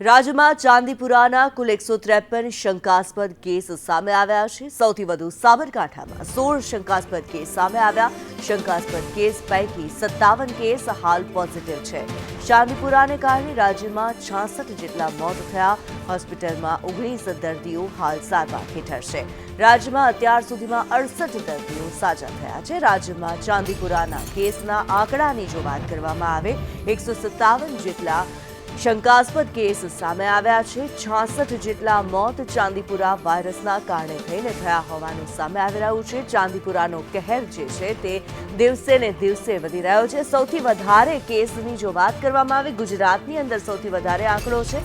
રાજ્યમાં ચાંદીપુરાના કુલ એકસો ત્રેપન શંકાસ્પદ કેસ સામે આવ્યા છે. સૌથી વધુ સાબરકાંઠામાં સોળ શંકાસ્પદ કેસ સામે આવ્યા. શંકાસ્પદ કેસ પૈકી સત્તાવન કેસ હાલ પોઝિટિવ છે. ચાંદીપુરાને કારણે રાજ્યમાં છાસઠ જેટલા મોત થયા. હોસ્પિટલમાં ઓગણીસ દર્દીઓ હાલ સારવાર હેઠળ છે. રાજ્યમાં અત્યાર સુધીમાં અડસઠ દર્દીઓ સાજા થયા છે. રાજ્યમાં ચાંદીપુરાના કેસના આંકડાની જો વાત કરવામાં આવે, એકસો સત્તાવન જેટલા શંકાસ્પદ કેસ સામે આવ્યા છે. છાસઠ જેટલા મોત ચાંદીપુરા વાયરસના કારણે થઈને થયા હોવાનું સામે આવી રહ્યું છે. ચાંદીપુરાનો કહેર જે છે તે દિવસે ને દિવસે વધી રહ્યો છે. સૌથી વધારે કેસની જો વાત કરવામાં આવે, ગુજરાતની અંદર સૌથી વધારે આંકડો છે.